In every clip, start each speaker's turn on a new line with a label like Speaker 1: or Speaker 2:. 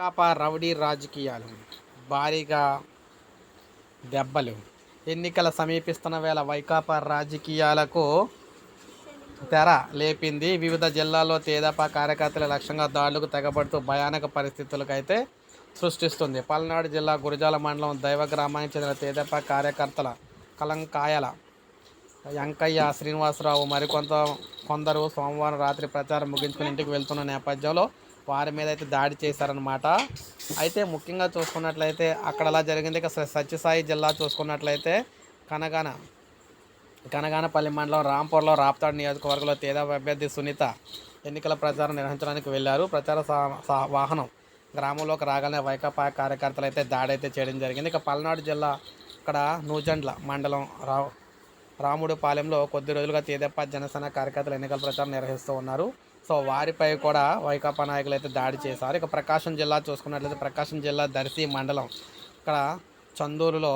Speaker 1: Vaikapa rowdy రాజకీయాలు. భారీగా దెబ్బలు. ఎన్నికల సమీపిస్తున్న వేళ వైకాపా రాజకీయాలకు తెర లేపింది. వివిధ జిల్లాల్లో తేదపా కార్యకర్తల లక్ష్యంగా దాడులకు తెగబడుతూ భయానక పరిస్థితులకైతే సృష్టిస్తుంది. పల్నాడు జిల్లా గురజాల మండలం దైవ గ్రామానికి చెందిన తేదాపా కార్యకర్తల కలంకాయల వెంకయ్య శ్రీనివాసరావు మరికొంత కొందరు సోమవారం రాత్రి ప్రచారం ముగించుకుని ఇంటికి వెళ్తున్న నేపథ్యంలో వారి మీద అయితే దాడి చేశారనమాట అయితే ముఖ్యంగా చూసుకున్నట్లయితే అక్కడ అలా జరిగింది. ఇక సత్యసాయి జిల్లా చూసుకున్నట్లయితే కనగాన కనగానపల్లి మండలం రాంపూర్లో రాప్తాడు నియోజకవర్గంలో తేదా అభ్యర్థి సునీత ఎన్నికల ప్రచారం నిర్వహించడానికి వెళ్ళారు. ప్రచార వాహనం గ్రామంలోకి రాగానే వైకాపా కార్యకర్తలు అయితే దాడి అయితే చేయడం జరిగింది. ఇక పల్నాడు జిల్లా ఇక్కడ నూజండ్ల మండలం రా రాముడు పాలెంలో కొద్ది రోజులుగా తేదప్ప జనసేన కార్యకర్తలు ఎన్నికల ప్రచారం నిర్వహిస్తూ ఉన్నారు. సో వారిపై కూడా వైకాపా నాయకులు అయితే దాడి చేశారు. ఇక ప్రకాశం జిల్లా చూసుకున్నట్లయితే ప్రకాశం జిల్లా దర్శి మండలం ఇక్కడ చందూరులో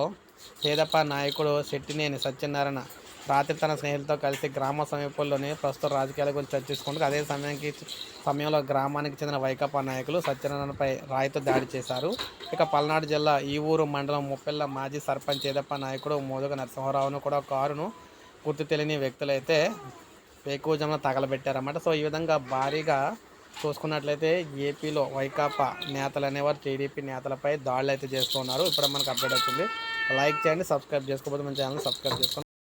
Speaker 1: తేదప్ప నాయకుడు శెట్టినేని సత్యనారాయణ రాత్రి తన స్నేహితులతో కలిసి గ్రామ సమీపంలోని ప్రస్తుత రాజకీయాల గురించి చర్చించుకుంటూ అదే సమయానికి సమయంలో గ్రామానికి చెందిన వైకాపా నాయకులు సత్యనారాయణపై రాయితో దాడి చేశారు. ఇక పల్నాడు జిల్లా ఈ ఊరు మండలం ముప్పెల్ల మాజీ సర్పంచ్ చేదప్ప నాయకుడు మోదుగ నరసింహారావును కూడా కారును గుర్తు తెలియని వ్యక్తులైతే వేకువజామున తగలబెట్టారన్నమాట. సో ఈ విధంగా భారీగా చూసుకున్నట్లయితే ఏపీలో వైకాపా నేతలు అనేవారు టీడీపీ నేతలపై దాడులు అయితే చేస్తున్నారు ఇప్పుడు మనకు అప్డేట్ వచ్చింది. లైక్ చేయండి సబ్స్క్రైబ్ చేసుకోకపోతే మన ఛానల్ సబ్స్క్రైబ్ చేసుకోండి.